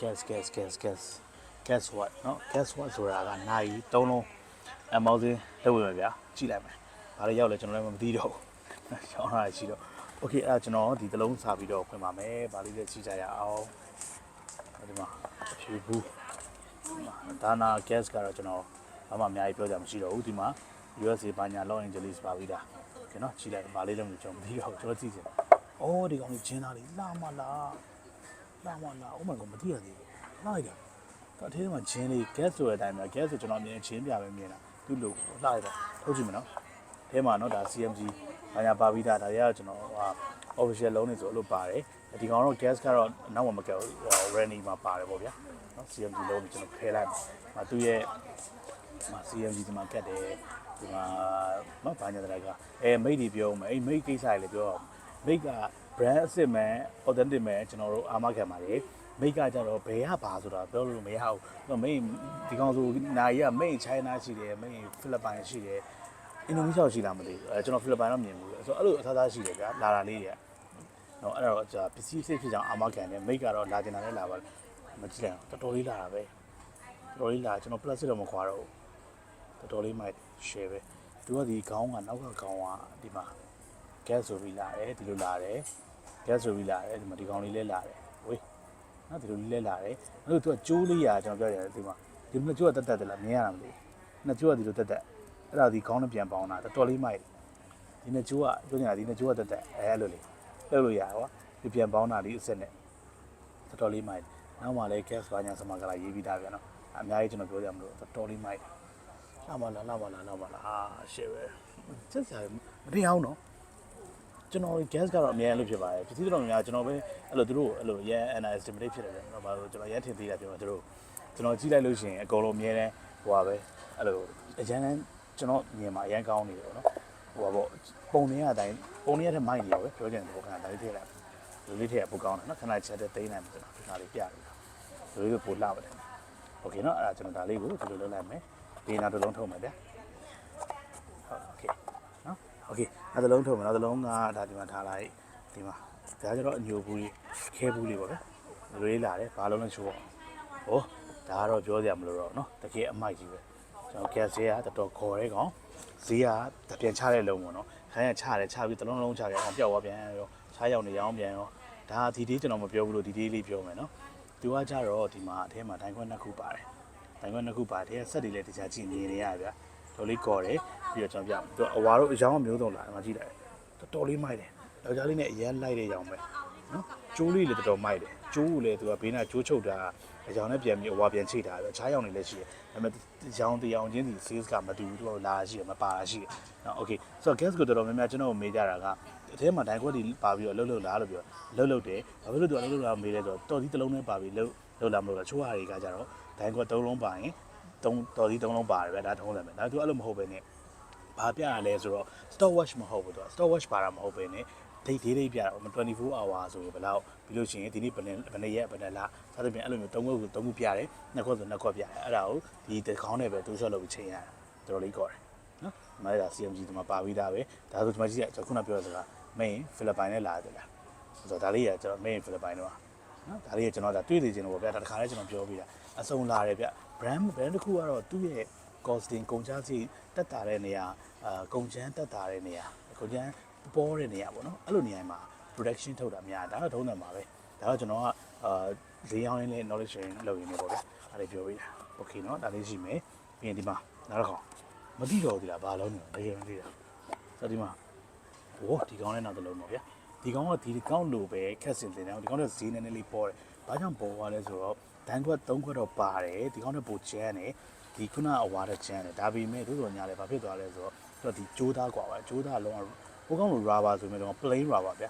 gas gas gas gas gas what เนาะ gas what ဆိုတာကနိုင်သုံးလုံးအမောင်းစင်းလုပ်ဝင်မယ်ဗျာကြည့်လိုက်မယ်ဘာလို့ရောက်လဲကျွန်တော်လည်းမသိတော့ဘူးရှောင်းလာရှိတော့ okay အဲ့ဒါကျွန်တော်ဒီတစ်လုံးစာပြီးတော့ဖွင့်ပါမယ်ဘာလို့လဲကြည့်ကြရအောင်ဒီမှာဖြူဘူးဒါနာ gas ကတော့ကျွန်တော်ဘာမှအများကြီးပြောကြမရှိတော့ဘူးဒီမှာ USA ဘာညာ Los Angeles ပါပြီးသားကျွန်တော်ကြည့်လိုက်ဘာလေးလုံးကိုကျွန်တော်မသိတော့ဘူးကျွန်တော်ကြည့်စင်အော်ဒီကောင်ကြီးဂျင်းသားလေးလာမလား လာမလာ oh my god မသိရသေးဘူးလာလိုက်တာတော့အထဲမှာဂျင်းလေး gas ဆိုတဲ့အတိုင်းပဲ gas ဆိုကျွန်တော်အမြင်ချင်းပြပဲမြင်တာသူ့လိုလာလိုက်တာထုတ်ကြည့်မယ်နော်အဲမှာနော်ဒါ CMG ဘာညာပါပြီးသားဒါတွေကကျွန်တော်ဟာ official လုံးနေဆိုအဲ့လိုပါတယ်ဒီကောင်တော့ gas ကတော့နောက်မှမကက်ဘူး Renny မှာပါတယ်ပေါ့ဗျာနော် CMG လုံးကိုကျွန်တော်ဖယ်လိုက်မှာသူ့ရဲ့မှာ CMG ဒီမှာကတ်တယ်ဒီမှာမဘာညာတရကအဲမိတ်တွေပြောမယ်အဲ့မိတ်ကိစ္စတွေလည်းပြောအောင်မိတ်က brand အစ်စ်မဲ့ authentic မဲ့ကျွန်တော်တို့အာမခံပါတယ်မိတ်ကကြတော့ဘယ်ကပါဆိုတာပြောလို့မရဘူးတော့မိတ်ဒီကောင်ဆိုနိုင်ရမိတ် China ရှိတယ်မိတ်ဖိလစ်ပိုင်ရှိတယ်အင်ဒိုနီးရှားရှိလားမသိဘူးအဲကျွန်တော်ဖိလစ်ပိုင်တော့မြင်ဘူးဆိုတော့အဲ့လိုအသားသားရှိတယ်ဗျာလာတာလေးတွေကနော်အဲ့တော့ကြာပစ္စည်းစိတ်ဖြစ်ကြအောင်အာမခံတယ်မိတ်ကတော့လာကျင်တာလည်းလာပါမကြည့်လိုက်တော်တော်လေးလာတာပဲတော်တော်လေးလာကျွန်တော် plus တော့မခွာတော့ဘူးတော်တော်လေးမှ share ပဲသူကဒီခေါင်းကနောက်ကခေါင်းကဒီမှာ gas ဆိုပြီးလာတယ်ဒီလိုလာတယ် gas ဆိုပြီးလာတယ်ဒီမှာဒီကောင်လေးလည်းလာတယ်ဝေးနော်ဒီလိုလေးလည်းလာတယ်အဲ့လိုသူကကျိုးလေးရာကျွန်တော်ပြောရတယ်ဒီမှာဒီမှာကျိုးကတက်တက်တယ်လားမြင်ရတာမသိဘူးနှစ်ကျိုးကဒီလိုတက်တက်အဲ့ဒါဒီခေါင်းနဲ့ပြန်ပေါင်းတာတော်တော်လေးမိုက်ဒီနှစ်ကျိုးကပြောနေတာဒီနှစ်ကျိုးကတက်တက်အဲအဲ့လိုလေးလှုပ်လို့ရဟောဒီပြန်ပေါင်းတာဒီအစ်စ်နဲ့တော်တော်လေးမိုက်နောက်မှလည်း gas ဘာညာစမကလာရေးပြီးသားပြန်တော့အများကြီးကျွန်တော်ပြောကြမလို့တော်တော်လေးမိုက်လာမလားလာမလားလာမလားအာရှယ်ပဲချက်စားမထင်အောင်နော် ကျွန်တော် gas ကတော့အများကြီးလို့ဖြစ်ပါတယ်ပစ္စည်းတော်များကျွန်တော်ပဲအဲ့လိုသူတို့အဲ့လိုရန် estimate ဖြစ်တယ်ဗျ။ဘာလို့ကျွန်တော်ရန်ထင်သေးတာပြောသူတို့ကျွန်တော်ကြည့်လိုက်လို့ရှိရင်အကုန်လုံးအများတန်းဟိုပါပဲအဲ့လိုအရန်တန်းကျွန်တော်မြင်မှာအရန်ကောင်းနေတယ်ပေါ့နော်။ဟိုပါပေါ့ပုံနေရအတိုင်းပုံနေရတဲ့မိုက်နေရောပဲပြောချင်တယ်ပေါ့ခဏဒါလေးထည့်လိုက်လူလေးထည့်ရပိုကောင်းတယ်နော်ခဏချက်တဲ့သိမ်းနိုင်မှာကျွန်တော်ဒီခါလေးပြရတယ်လူလေးကိုပို့လှပါတယ်โอเคနော်အဲ့ဒါကျွန်တော်ဒါလေးကိုဒီလိုလုပ်လိုက်မယ်ဒီနာတစ်လုံးထုတ်မယ်ဗျဟုတ်โอเค နော်โอเค နောက်တစ်လုံးထုတ်မယ်နောက်တစ်လုံးကဒါဒီမှာထားလိုက်ဒီမှာဒါကြတော့အညိုဘူးလေးခဲဘူးလေးပေါ့ဗျာလေးလာတယ်ဘာလုံးလဲချိုးအောင်ဟိုဒါကတော့ပြောစရာမလိုတော့เนาะတကယ်အမိုက်ကြီးပဲကျွန်တော်ကက်ဆေးကတော်တော်ခေါ်ရဲကောင်ဈေးကတပြန်ချတဲ့လုံးပေါ့နော်ခိုင်းရချတယ်ချပြီးတစ်လုံးလုံးချတယ်အောင်ပျောက်သွားပြန်ရောချားရောက်နေရောင်းပြန်ရောဒါဒီဒီကျွန်တော်မပြောဘူးလို့ဒီဒီလေးပြောမယ်နော်သူကကြတော့ဒီမှာအထဲမှာဒိုင်ခွက်နှစ်ခုပါတယ်ဒိုင်ခွက်နှစ်ခုပါတယ်ဆက်တွေလည်းတခြားကြည့်နေနေရဗျာ တော်လေးကော်တယ် ပြီးတော့ကျွန်တော်ပြသူအဝါတို့အယောင်မျိုးစုံလာဒီမှာကြည့်လိုက်တော်တော်လေးမိုက်တယ်ယောက်ျားလေးနဲ့အရန်လိုက်တဲ့ရောင်ပဲနော်ကျိုးလေးလည်းတော်တော်မိုက်တယ်ကျိုးကိုလည်းသူကဘေးနာကျိုးချုပ်တာအယောင်နဲ့ပြန်ပြီးအဝါပြန်ချိတ်တာပဲအခြားရောင်တွေလည်းရှိတယ်ဒါပေမဲ့ရောင်တရောင်ချင်းစီ sales ကမတူဘူးသူကလာရှိတယ်မပါတာရှိတယ်နော် okay ဆိုတော့ gas ကိုတော်တော်များများကျွန်တော်မေးကြတာကအထဲမှာဒိုင်ခွက်တွေပါပြီးတော့လှုပ်လှုပ်လားလို့ပြောလှုပ်လှုပ်တယ်ဘာဖြစ်လို့သူကလှုပ်လှုပ်လားမေးလဲဆိုတော့တော်ဒီတစ်လုံးနဲ့ပါပြီးလှုပ်လှုပ်လားမလို့လားချိုးဟာတွေကကြတော့ဒိုင်ခွက်သုံးလုံးပါရင်သုံးတော်ဒီသုံးလုံးပါတယ်ပဲဒါထုံးတယ်ပဲဒါသူအဲ့လိုမဟုတ်ပဲね ဘာပြရလဲဆိုတော့ stock watch မဟုတ်ဘူးသူက stock watch ပါတာမဟုတ်ပဲねဒိတ်ဒေးဒိတ်ပြတာ24 hour ဆိုဘယ်လောက်ပြီးလို့ရှိရင်ဒီနေ့ဘယ်နဲ့ဘယ်နဲ့ရက်ဘယ်နဲ့လားစသဖြင့်အဲ့လိုမျိုးသုံးခုကိုသုံးခုပြတယ်နှစ်ခုဆိုနှစ်ခုပြတယ်အဲ့ဒါကိုဒီတစ်ခေါင်းနဲ့ပဲတူရှော့လုပ်ပြီးချိန်ရတာတော်တော်လေးကော်တယ်နော်မလေးက CMG ဒီမှာပါပြီးသားပဲဒါဆိုဒီမှာကြည့်ရကျွန်တော်ခုနပြောတဲ့စကား main ဖိလစ်ပိုင်နဲ့လာတယ်လားဆိုတော့ဒါလေးကကျွန်တော် main ဖိလစ်ပိုင်တော့နော်ဒါလေးကကျွန်တော်ဒါတွေ့နေခြင်းလို့ပေါ့ဗျာဒါတစ်ခါလဲကျွန်တော်ပြောပြီးတာအစုံလာတယ်ဗျ brand brand တစ်ခုကတော့သူ့ရဲ့ costing ကုန်ကျစရိတ်တက်တာတဲ့နေရာအာကုန်ကျန်းတက်တာတဲ့နေရာကုန်ကျန်းပေါ်တဲ့နေရာပေါ့နော်အဲ့လိုနေရာမှာ production ထုတ်တာများဒါတော့ထုံးတယ်မှာပဲဒါတော့ကျွန်တော်ကအာဈေးရောင်းရင်းလေး knowledge sharing လုပ်ရင်းနေပေါ့ဗျအဲ့ဒါပြောပြတာ okay เนาะဒါလေးရှိမယ်ပြီးရင်ဒီမှာနောက်တစ်ခါမသိတော့ဘူးလားဘာလုံးနေလဲတကယ်မသိတာဆိုတော့ဒီမှာဟိုဒီကောင်းလေးနောက်တစ်လုံးတော့ဗျဒီကောင်းကဒီကောင်းလို့ပဲခက်စင်တင်တယ်ဒီကောင်းတော့ဈေးနည်းနည်းလေးပေါ်တယ်ဘာကြောင့်ပေါ်သွားလဲဆိုတော့ဒိုင်းခွက်၃ခွက်တော့ပါတယ်ဒီကောင်းနဲ့ပိုကျန်းတယ် ဒီခုနအဝါတဲ့ကျန်းတယ်ဒါပေမဲ့တို့တော်ညာလဲဘာဖြစ်သွားလဲဆိုတော့သူကဒီကြိုးသားกว่าပါကြိုးသားလုံးကဟိုကောင်းလို့ rubber ဆိုမြဲတော့ plain rubber ဗျ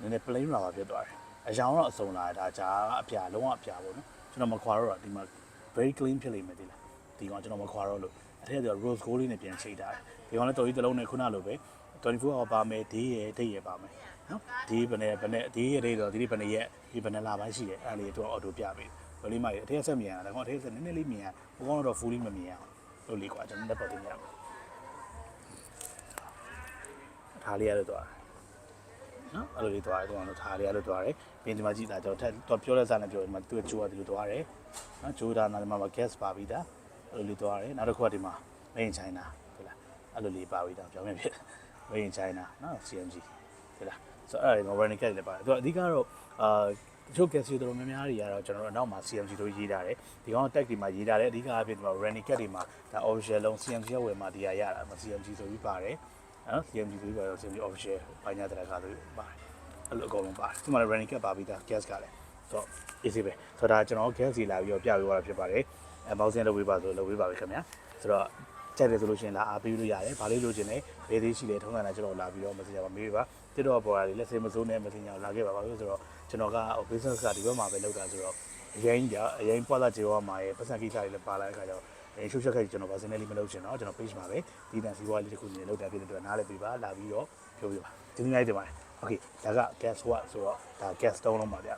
နည်းနည်း plain rubber ဖြစ်သွားတယ်အရောင်တော့အစုံလာတာဒါအပြာလုံးဝအပြာပေါ့နော်ကျွန်တော်မခွာတော့ဒီမှာ very clean ဖြစ်လိမ့်မယ်ဒီလားဒီကောင်ကျွန်တော်မခွာတော့လို့အထက်က rose gold လေးနဲ့ပြန်ချိတ်ထားတယ်ဒီကောင်လည်းတော်ကြီးတစ်လုံးနဲ့ခုနလိုပဲ24 hour ပါမယ်ဒေးရယ်ဒိတ်ရယ်ပါမယ်နော်ဒီဘယ်နဲ့ဘယ်နဲ့ဒေးရယ်ဒိတ်တော့ဒီနေ့ဘယ်နဲ့ရက်ဒီဘယ်နဲ့လာပိုင်းရှိတယ်အဲ့လေးတော့ auto ပြပေး ဘယ်လေးမှအထက်ဆက်မြင်ရတာကောင်အထက်ဆက်နည်းနည်းလေးမြင်ရဘကောင်တော့ fully မမြင်ရအောင်လို့လေးကွာကျွန်တော်လက်ပေါ်တင်ရအောင်ထားလေးရတော့နော်အဲ့လိုလေးသွားတယ်သူကတော့ထားလေးအဲ့လိုသွားတယ်ပြင်ဒီမှာကြည့်တာကျွန်တော်ထက်တော့ပြောတဲ့စားနဲ့ပြောဒီမှာသူကကျိုးရတယ်လို့သွားတယ်နော်ကျိုးတာနာဒီမှာ gas ပါပြီးသားအဲ့လိုလေးသွားတယ်နောက်တစ်ခုကဒီမှာ made in china ဟုတ်လားအဲ့လိုလေးပါပြီးသားပြောင်းပြန်ဖြစ် made in china နော် CMG ဟုတ်လားဆိုတော့အဲ့ဒါ warranty card လည်းပါတယ်သူကအဓိကတော့အာတ ချို့ gas တွေတော်တော်များများတွေကတော့ကျွန်တော်တို့အနောက်မှာ CMG တို့ရေးထားတယ်ဒီကောင် tag တွေမှာရေးထားတယ်အဓိကအဖြစ်ဒီမှာ warranty card တွေမှာဒါ official လုံး CMG ရဲ့ဝယ်မှာဒီဟာရတာ CMG ဆိုပြီးပါတယ်နော် CMG ဆိုပြီးပါတော့ CMG official ဘာညာတရခါဆိုပြီးပါတယ်အဲ့လိုအကုန်လုံးပါတယ်ဒီမှာလည်း warranty card ပါပြီးသား gas ကလည်းဆိုတော့ easy ပဲဆိုတော့ဒါကျွန်တော် gas စီလာပြီးတော့ပြပြီးသွားတာဖြစ်ပါတယ်အဲဘောက်စင်းလုပ်ပေးပါဆိုလုပ်ပေးပါပဲခင်ဗျာဆိုတော့ကြိုက်တယ်ဆိုလို့ရှိရင်လာအားပေးလို့ရတယ်။ဘာလို့လို့ခြင်းလဲဘယ်သေးရှိလဲထုံးစံတိုင်းကျွန်တော်လာပြီးတော့ message ပါမေးပါ။ တစ်တော့ပေါ်လာလေလက်စေမစိုးနဲ့ message ကိုလာခဲ့ပါပါလို့ဆိုတော့ကျွန်တော်က business ကဒီဘက်မှာပဲလုပ်တာဆိုတော့အရင်ကြီးကအရင်ပွားလာကြေဝါမှာရဲ့ပတ်စံကိစ္စတွေလည်းပါလာတဲ့အခါကျတော့အဲရှုပ်ချက်ခိုက်ကျွန်တော်ဗာစင်းလေးမလုပ်ချင်တော့ကျွန်တော် page မှာပဲဒီတန်စီဝါလေးတစ်ခုနေလောက်တာဖြစ်တဲ့အတွက်နားလည်းပြပါလာပြီးတော့ပြောပြပါဒီနေ့နိုင်တယ်ပါ Okay ဒါက gas what ဆိုတော့ဒါ gas တုံးလုံးပါဗျာ